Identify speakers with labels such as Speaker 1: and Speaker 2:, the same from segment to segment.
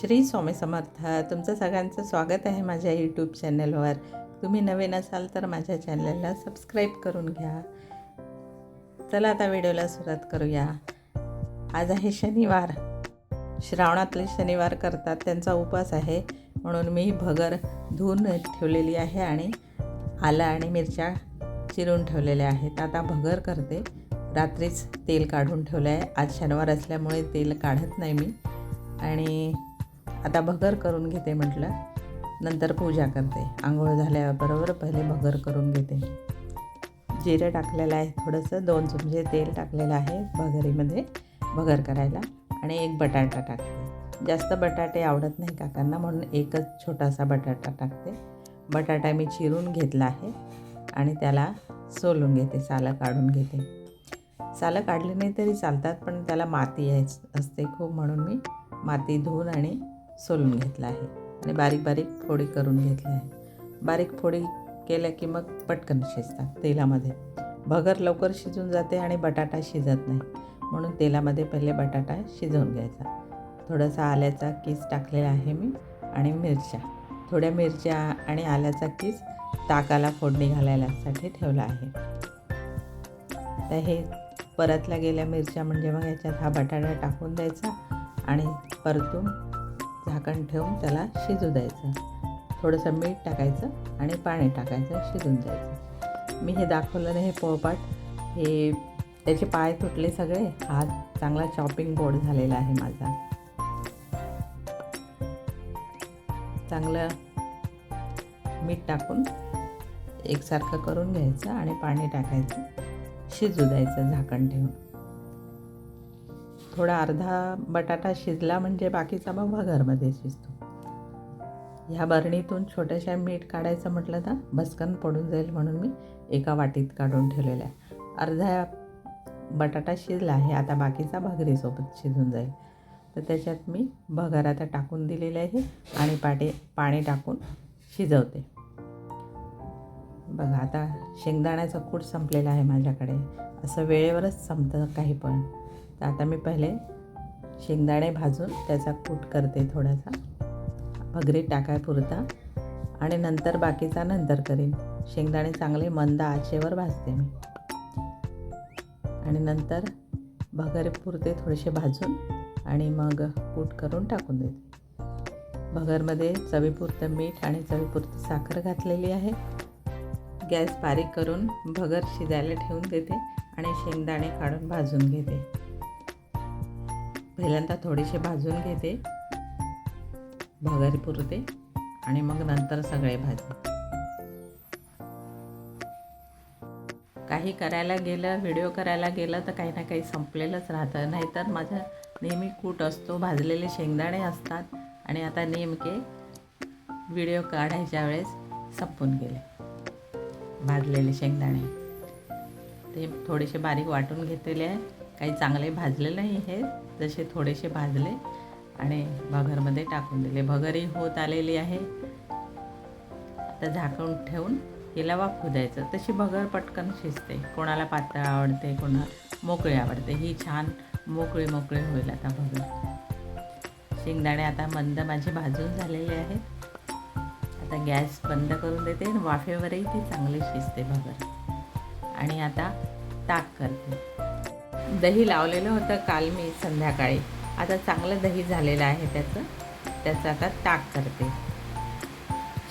Speaker 1: श्री स्वामी समर्थ तुमचं सगळ्यांचं स्वागत आहे माझ्या यूट्यूब चॅनलवर तुम्ही नवीन असाल तर माझ्या चॅनलला सबस्क्राईब करून घ्या. चला आता व्हिडिओला सुरुवात करूया. आज आहे शनिवार. श्रावणातले शनिवार करतात त्यांचा उपवास आहे. म्हणून मी भगर धुवून ठेवलेली आहे आणि आलं आणि मिरच्या चिरून ठेवलेल्या आहेत. आता भगर करते. रात्रीच तेल काढून ठेवलं आहे आज शनिवार असल्यामुळे तेल काढत नाही मी. आणि आता भगर करून घेते म्हटलं नंतर पूजा करते. आंघोळ झाल्याबरोबर पहिले भगर करून घेते. जिरं टाकलेलं आहे थोडंसं दोन चमचे तेल टाकलेलं आहे भगरीमध्ये भगर करायला आणि एक बटाटा टाकते. जास्त बटाटे आवडत नाही काकांना म्हणून एकच छोटासा बटाटा टाकते. बटाटा मी चिरून घेतला आहे आणि त्याला सोलून घेते सालं काढून घेते. सालं काढली नाही तरी चालतात पण त्याला माती आहे असते खूप म्हणून मी माती धुवून आणि सोलून घेतला आहे. आणि बारीक बारीक फोडी करून घेतल्या आहे. बारीक फोडी केल्या की मग पटकन शिजतात तेलामध्ये. भगर लवकर शिजून जाते आणि बटाटा शिजत नाही. म्हणून तेलामध्ये पहिले बटाटा शिजवून घ्यायचा. थोडासा आल्याचा किस टाकलेला आहे मी आणि मिरच्या. थोड्या मिरच्या आणि आल्याचा किस ताकाला फोडणी घालायलासाठी ठेवला आहे. तर हे परतल्या गेल्या मिरच्या म्हणजे मग याच्यात हा बटाटा टाकून द्यायचा आणि परतून झाकण ठेवून त्याला शिजू द्यायचं. थोडंसं मीठ टाकायचं आणि पाणी टाकायचं शिजून द्यायचं मी हे दाखवलं नाही हे पोळपाट हे त्याचे पाय तुटले सगळे हा चांगला चॉपिंग बोर्ड झालेला आहे माझा. चांगलं मीठ टाकून एकसारखं करून घ्यायचं आणि पाणी टाकायचं. शिजू द्यायचं झाकण ठेवून. थोडा अर्धा बटाटा शिजला म्हणजे बाकीचा मग भगरमध्ये शिजतो. ह्या बरणीतून छोट्याशा मीठ काढायचं म्हटलं तर भस्कन पडून जाईल म्हणून मी एका वाटीत काढून ठेवलेलं आहे अर्धा बटाटा शिजला आहे आता बाकीचा भगरीसोबत शिजून जाईल. तर त्याच्यात मी भगर आता टाकून दिलेले आहे आणि पाटे पाणी टाकून शिजवते. बघा आता शेंगदाण्याचं कूट संपलेलं आहे माझ्याकडे. असं वेळेवरच संपतं काही पण. तर आता मी पहिले शेंगदाणे भाजून त्याचा कूट करते थोडासा. भगरीत टाकाय पुरता. आणि नंतर बाकीचा नंतर करेन. शेंगदाणे चांगले मंद आचेवर भाजते मी. आणि नंतर भगरपुरते थोडेसे भाजून आणि मग कूट करून टाकून देते. भगरमध्ये चवीपुरतं मीठ आणि चवीपुरतं साखर घातलेली आहे. गॅस बारीक करून भगर शिजायला ठेवून देते आणि शेंगदाणे काढून भाजून घेते. पहिल्यांदा थोडेसे भाजून घेते. भगर पुरते आणि मग नंतर सगळे भाजते. काही करायला गेलं व्हिडिओ करायला गेलं तर काही ना काही संपलेलंच राहतं. नाहीतर माझं नेहमी कूट असतो भाजलेले शेंगदाणे असतात आणि आता नेमके व्हिडिओ काढायच्या वेळेस संपून गेले. भाजलेले शेंगदाणे. ते थोडेसे बारीक वाटून घेतलेले आहे. काही चांगले भाजले नाही हे जसे थोडेसे भाजले आणि भगरमध्ये टाकून दिले. भगरही होत आलेली आहे. आता झाकून ठेवून हिला वाफू द्यायचं. तशी भगर पटकन शिजते. कोणाला पातळ आवडते कोणाला मोकळी आवडते. ही छान मोकळी मोकळी होईल आता भगर. शेंगदाणे आता मंद माझे भाजून झालेले आहेत. आता गॅस बंद करून देते आणि वाफेवरही ती चांगली शिजते भगर. आणि आता ताक करते. दही लावलेलं होतं काल मी संध्याकाळी. आता चांगलं दही झालेलं आहे त्याचं. त्याचं आता ताक करते.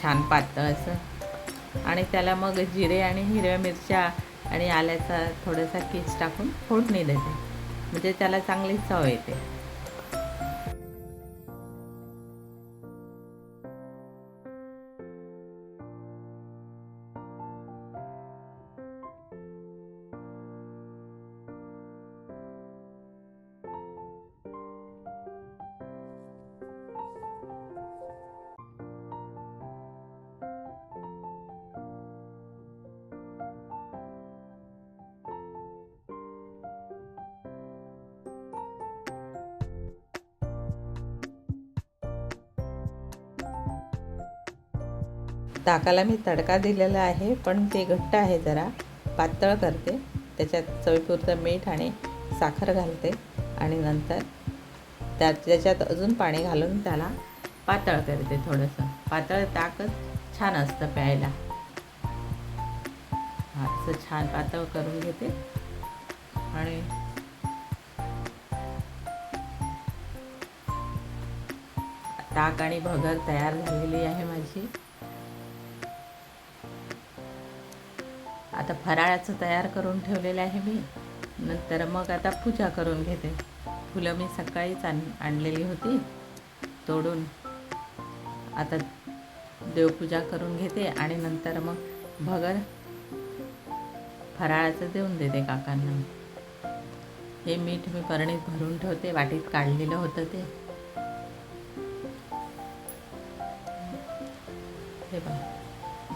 Speaker 1: छान पातळ असं. आणि त्याला मग जिरे आणि हिरव्या मिरच्या आणि आल्याचा थोडासा किस टाकून फोडणी देते. म्हणजे त्याला चांगली चव येते. ताकाला मी तडका दिलेला आहे पण ते घट्ट आहे जरा. पातळ करते. त्याच्यात चवीपुरतं मीठ आणि साखर घालते. आणि नंतर त्या त्याच्यात अजून पाणी घालून त्याला पातळ करते थोडंसं. पातळ ताकच छान असतं प्यायला. हा असं छान पातळ करून घेते. आणि ताक आणि भगर तयार झालेली आहे माझी. आता फराळाचं तयार करून ठेवलेलं आहे मी. नंतर मग आता पूजा करून घेते. फुलं मी सकाळीच आण आणलेली होती. तोडून आता देवपूजा करून घेते आणि नंतर मग भगर फराळाचं देऊन देते काकांना. हे मीठ मी परणीत भरून ठेवते वाटीत काढलेलं होतं ते. हे बघा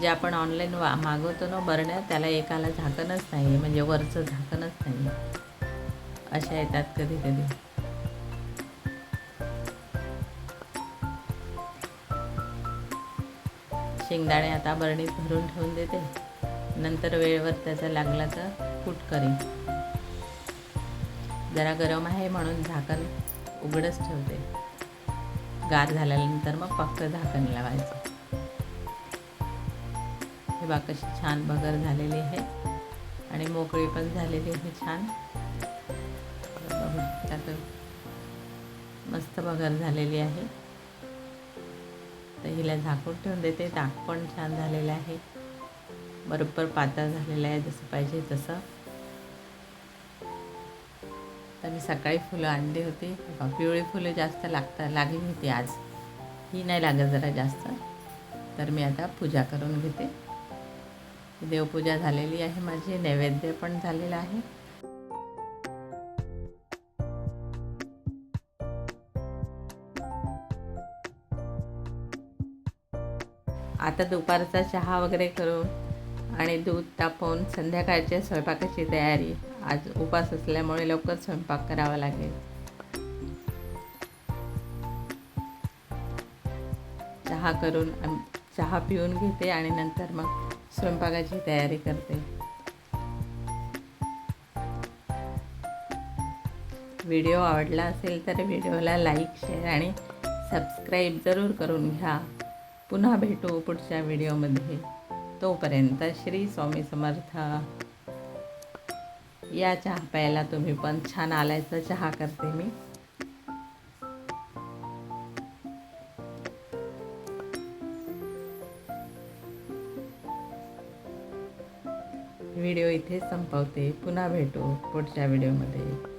Speaker 1: जे आपण ऑनलाईन वा मागवतो ना बरण्या त्याला एकाला झाकणच नाही म्हणजे वरचं झाकणच नाही अशा येतात कधी कधी. शेंगदाणे आता बरणीत भरून ठेवून देते. नंतर वेळेवर त्याचा लागला तर कूट करीन. जरा गरम आहे म्हणून झाकण उघडच ठेवते. गार झाल्यानंतर मग फक्त झाकण लावायचं. हे छान बगर झालेली आहे. आणि मोकळी पण झालेली आहे छान. त्यात मस्त बगर झालेली आहे. तर हिला झाकून ठेवून देते. ताक पण छान झालेलं आहे. बरोबर पातळ झालेलं आहे जसं पाहिजे तसं. तर मी सकाळी फुलं आणली होती. पिवळी फुलं जास्त लागतात लागली होती आज. ही नाही लागत जरा जास्त. तर मी आता पूजा करून घेते. देवपूजा झालेली आहे माझी नैवेद्य पण झालेलं आहे. आता दुपारचा चहा वगैरे करून आणि दूध तापवून संध्याकाळच्या स्वयंपाकाची तयारी. आज उपास असल्यामुळे लवकर स्वयंपाक करावा लागेल. चहा करून चहा पिऊन घेते आणि नंतर मग स्वयंपाकाची तयारी करते व्हिडिओ आवडला असेल तर व्हिडिओला लाईक शेअर आणि सबस्क्राईब जरूर करून घ्या. पुन्हा भेटू पुढच्या व्हिडिओमध्ये तोपर्यंत श्री स्वामी समर्थ. या चहा प्यायला तुम्ही पण छान आलायचा चहा करते मी. व्हिडिओ इथे संपवते. पुन्हा भेटू पुढच्या व्हिडिओमध्ये.